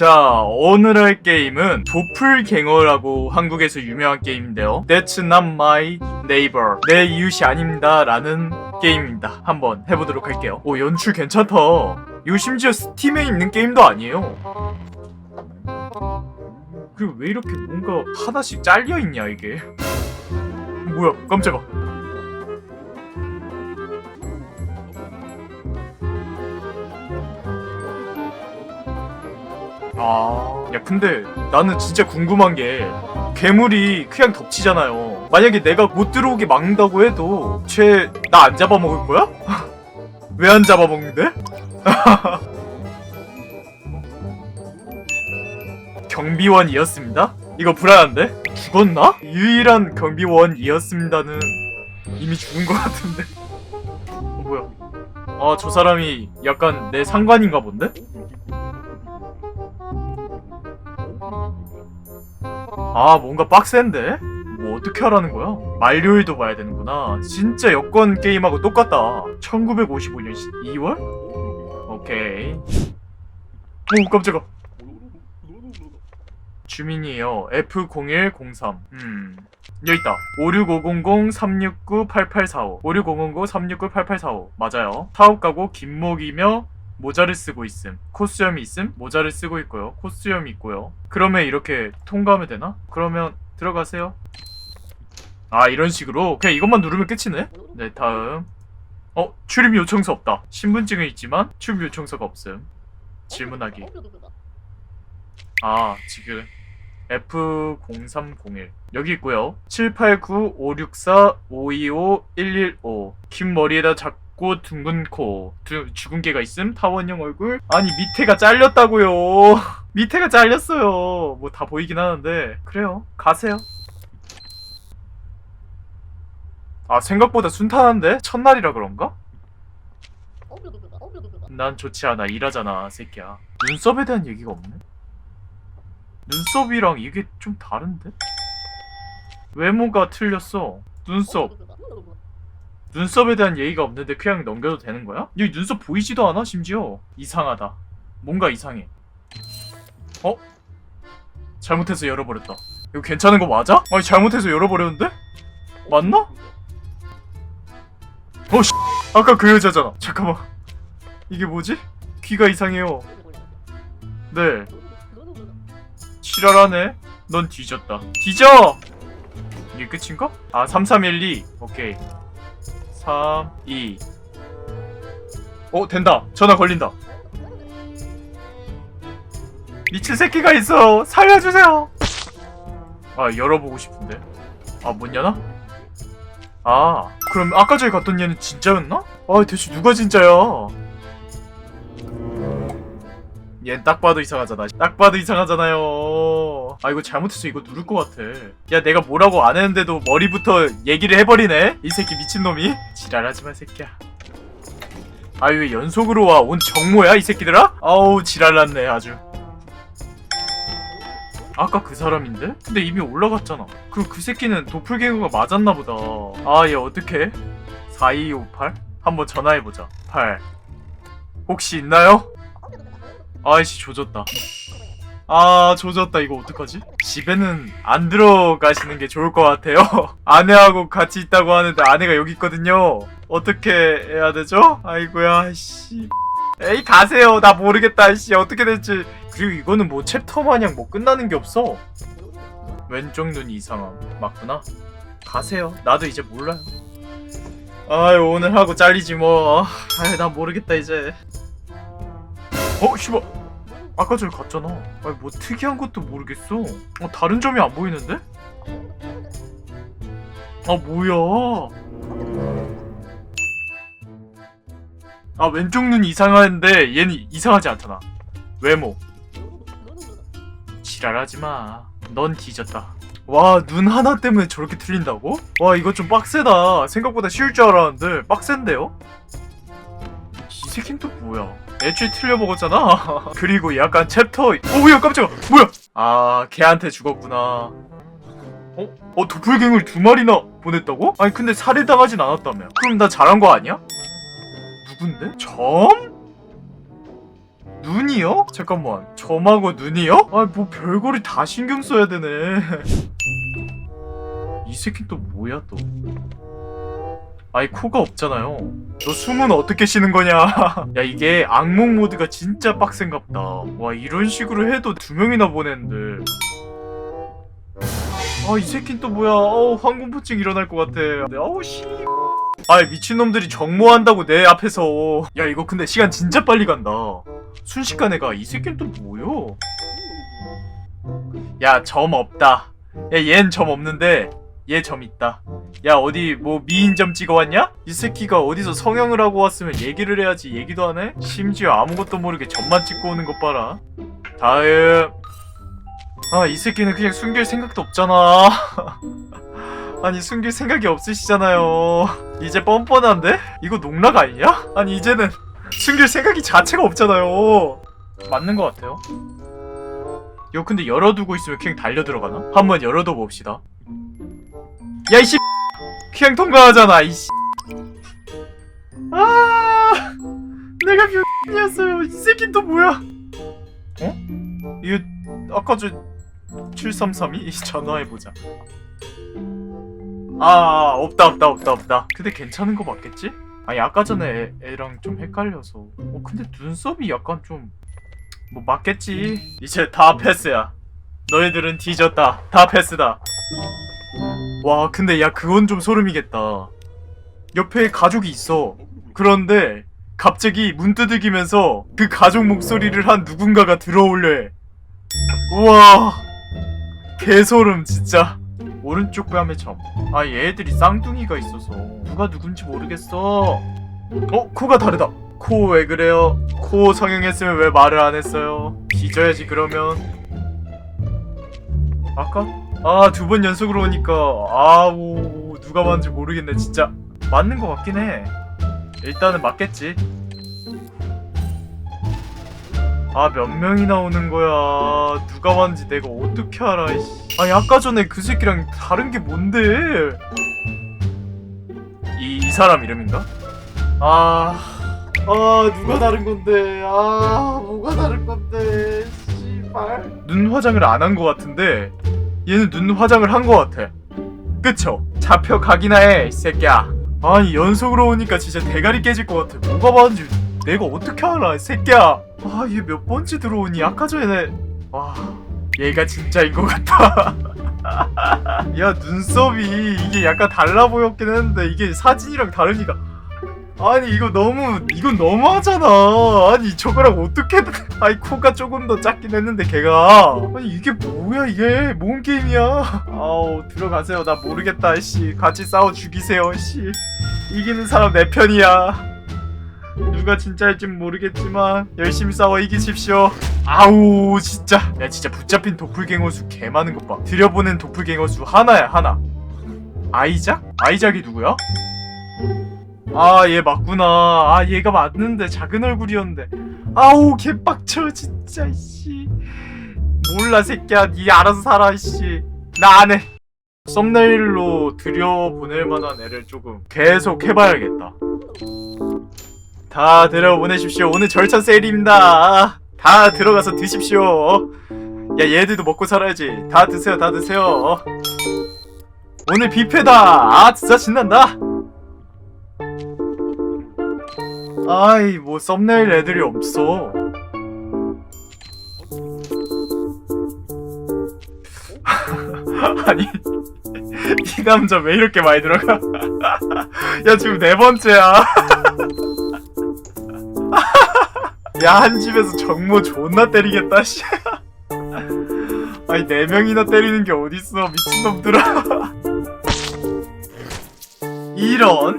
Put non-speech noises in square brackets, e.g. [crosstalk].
자, 오늘 할 게임은 도플갱어라고 한국에서 유명한 게임인데요. That's not my neighbor. 내 이웃이 아닙니다. 라는 게임입니다. 한번 해보도록 할게요. 오, 연출 괜찮다. 이거 심지어 스팀에 있는 게임도 아니에요. 그리고 왜 이렇게 뭔가 하나씩 잘려있냐, 이게. 뭐야, 깜짝아. 아, 야, 근데 나는 진짜 궁금한 게 괴물이 그냥 덮치잖아요. 만약에 내가 못 들어오게 막는다고 해도 쟤 나 안 잡아먹을 거야? [laughs] 왜 안 잡아먹는데? [laughs] 경비원이었습니다? 이거 불안한데? 죽었나? 유일한 경비원이었습니다는 이미 죽은 것 같은데? [laughs] 어, 뭐야? 아, 저 사람이 약간 내 상관인가 본데? 아 뭔가 빡센데? 뭐 어떻게 하라는 거야? 만료일도 봐야 되는구나. 진짜 여권 게임하고 똑같다. 1955년 2월? 오케이. 오 깜짝아. 주민이에요. F0103 음. 여기 있다. 5650-369-8845 5650-369-8845 맞아요. 사업가고 김목이며 모자를 쓰고 있음. 코수염이 있음. 모자를 쓰고 있고요. 코수염이 있고요. 그러면 이렇게 통과하면 되나? 그러면 들어가세요. 아 이런 식으로 그냥 이것만 누르면 끝이네. 네 다음. 어 출입 요청서 없다. 신분증은 있지만 출입 요청서가 없음. 질문하기. 아 지금 F0301 여기 있고요. 789-564-525-115 긴 머리에다 작 고 둥근 코 두, 죽은 개가 있음? 타원형 얼굴? 아니 밑에가 잘렸다고요. [laughs] 밑에가 잘렸어요. 뭐 다 보이긴 하는데. 그래요. 가세요. 아 생각보다 순탄한데? 첫날이라 그런가? 난 좋지 않아. 일하잖아 새끼야. 눈썹에 대한 얘기가 없네. 눈썹이랑 이게 좀 다른데? 외모가 틀렸어. 눈썹 눈썹에 대한 예의가 없는데 그냥 넘겨도 되는 거야? 여기 눈썹 보이지도 않아 심지어 이상하다 뭔가 이상해 어? 잘못해서 열어버렸다 이거 괜찮은 거 맞아? 아니 잘못해서 열어버렸는데? 맞나? 어 씨. 아까 그 여자잖아 잠깐만 이게 뭐지? 귀가 이상해요 네 지랄하네 넌 뒤졌다 뒤져! 이게 끝인가? 아 3312 오케이 3, 2. 어, 된다. 전화 걸린다. 미친 새끼가 있어. 살려주세요. 아, 열어보고 싶은데. 아, 못 여나? 아, 그럼 아까 전에 갔던 얘는 진짜였나? 아, 대체 누가 진짜야? 얘 딱 봐도 이상하잖아. 딱 봐도 이상하잖아요. 아 이거 잘못해서 이거 누를 것 같아. 야 내가 뭐라고 안 했는데도 머리부터 얘기를 해버리네. 이 새끼 미친놈이. 지랄하지 마 새끼야. 아유 왜 연속으로 와? 온 정모야 이 새끼들아? 아우 지랄났네 아주. 아까 그 사람인데? 근데 이미 올라갔잖아. 그럼 그 새끼는 도플갱어가 맞았나 보다. 아 얘 어떡해? 4258? 한번 전화해보자. 8. 혹시 있나요? 아이씨 조졌다. 아 조졌다. 이거 어떡하지? 집에는 안 들어가시는 게 좋을 것 같아요. [laughs] 아내하고 같이 있다고 하는데 아내가 여기 있거든요. 어떻게 해야 되죠? 아이고야 씨. 에이 가세요. 나 모르겠다 씨. 어떻게 될지. 그리고 이거는 뭐 챕터 마냥 뭐 끝나는 게 없어. 왼쪽 눈이 이상함. 맞구나. 가세요. 나도 이제 몰라요. 아유 오늘 하고 잘리지 뭐. 아유 나 모르겠다 이제 어, 씨발. 아까 전에 갔잖아. 아니, 뭐 특이한 것도 모르겠어. 어, 다른 점이 안 보이는데? 아, 뭐야. 아, 왼쪽 눈이 이상한데 얘는 이상하지 않잖아. 외모. 지랄하지 마. 넌 뒤졌다. 와, 눈 하나 때문에 저렇게 틀린다고? 와, 이거 좀 빡세다. 생각보다 쉬울 줄 알았는데 빡센데요? 이 새끼는 또 뭐야? 애초에 틀려 먹었잖아. [laughs] 그리고 약간 챕터 오야 깜짝아 뭐야? 아 걔한테 죽었구나. 어? 어 도플갱을 두 마리나 보냈다고? 아니 근데 살해당하진 않았다며. 그럼 나 잘한 거 아니야? 누군데? 점? 눈이요? 잠깐만 점하고 눈이요? 아뭐 별거를 다 신경 써야 되네 [laughs] 이 새끼 또 뭐야 또 아이 코가 없잖아요. 너 숨은 어떻게 쉬는 거냐? [laughs] 야 이게 악몽 모드가 진짜 빡센갑다. 와 이런 식으로 해도 두 명이나 보냈는데. 아 이 새끼 또 뭐야? 어우 황공포증 일어날 것 같아. 어우 씨. 아이 미친놈들이 정모한다고 내 앞에서. 야 이거 근데 시간 진짜 빨리 간다. 순식간에 가. 이 새끼는 또 뭐요 야점 없다. 야얜점 없는데 얘 점 있다 야 어디 뭐 미인점 찍어왔냐? 이 새끼가 어디서 성형을 하고 왔으면 얘기를 해야지 얘기도 안 해? 심지어 아무것도 모르게 점만 찍고 오는 것 봐라 다음 아 이 새끼는 그냥 숨길 생각도 없잖아 [laughs] 아니 숨길 생각이 없으시잖아요 이제 뻔뻔한데? 이거 농락 아니냐? 아니 이제는 숨길 생각이 자체가 없잖아요 맞는 것 같아요 이거 근데 열어두고 있으면 그냥 달려 들어가나? 한번 열어둬 봅시다 야 이씨. 그냥 통과하잖아 이씨. 아 내가 병이었어요. 이 새끼 또 뭐야? 어? 이거 아까 저 7332 전화해보자. 아 없다 없다 없다 없다. 근데 괜찮은 거 맞겠지? 아니 아까 전에 애, 애랑 좀 헷갈려서. 어 근데 눈썹이 약간 좀 뭐 맞겠지? 이제 다 패스야. 너희들은 뒤졌다. 다 패스다 와 근데 야 그건 좀 소름이겠다 옆에 가족이 있어 그런데 갑자기 문 두들기면서 그 가족 목소리를 한 누군가가 들어올래 우와 개소름 진짜 오른쪽 뺨에 점. 아 얘들이 쌍둥이가 있어서 누가 누군지 모르겠어. 어 코가 다르다. 코 왜 그래요? 코 성형했으면 왜 말을 안 했어요? 빚어야지 그러면. 아까 아 두 번 연속으로 오니까 아우 누가 맞는지 모르겠네 진짜 맞는 것 같긴 해. 일단은 맞겠지. 아 몇 명이 나 오는 거야 누가 왔는지 내가 어떻게 알아 이씨. 아니 아까 전에 그 새끼랑 다른 게 뭔데 이, 이 사람 이름인가? 아... 아 누가 다른 건데 아 뭐가 다른 건데 씨발 눈 화장을 안한거 같은데 얘는 눈 화장을 한거 같아. 그쵸? 잡혀가기나 해 이 새끼야. 아니 연속으로 오니까 진짜 대가리 깨질 것 같아. 뭐가 많은지. 내가 어떻게 알아 이 새끼야? 아 얘 몇 번째 들어오니? 아까 전에. 와 얘가 진짜인 것 같다 [laughs] 야 눈썹이 이게 약간 달라 보였긴 했는데 이게 사진이랑 다르니까 아니 이거 너무 이건 너무하잖아. 아니 저거랑 어떻게 [laughs] 아니 코가 조금 더 작긴 했는데 걔가. 아니 이게 뭐야 이게? 뭔 게임이야? 아우 들어가세요. 나 모르겠다 씨. 같이 싸워 죽이세요 씨. 이기는 사람 내 편이야. 누가 진짜일진 모르겠지만 열심히 싸워 이기십시오. 아우 진짜. 야 진짜 붙잡힌 도플갱어 수 개 많은 것봐. 들여보낸 도플갱어 수 하나야 하나. 아이작? 아이작이 누구야? 아 얘 맞구나. 아 얘가 맞는데 작은 얼굴이었는데. 아우 개빡쳐 진짜 이씨. 몰라 새끼야. 니 알아서 살아 이씨. 나 안 해. 썸네일로 들여보낼 만한 애를 조금 계속 해봐야겠다. 다 들여보내십시오. 오늘 절찬 세일입니다. 다 들어가서 드십시오. 야 얘들도 먹고 살아야지. 다 드세요 다 드세요. 오늘 뷔페다. 아 진짜 신난다 아이 뭐 썸네일 애들이 없어. [laughs] 아니 이 남자 왜 이렇게 많이 들어가? [laughs] 야 지금 네 번째야. [laughs] 야 한 집에서 정모 존나 때리겠다 씨. 아니 네 명이나 때리는 게 어딨어 미친놈들아. 이런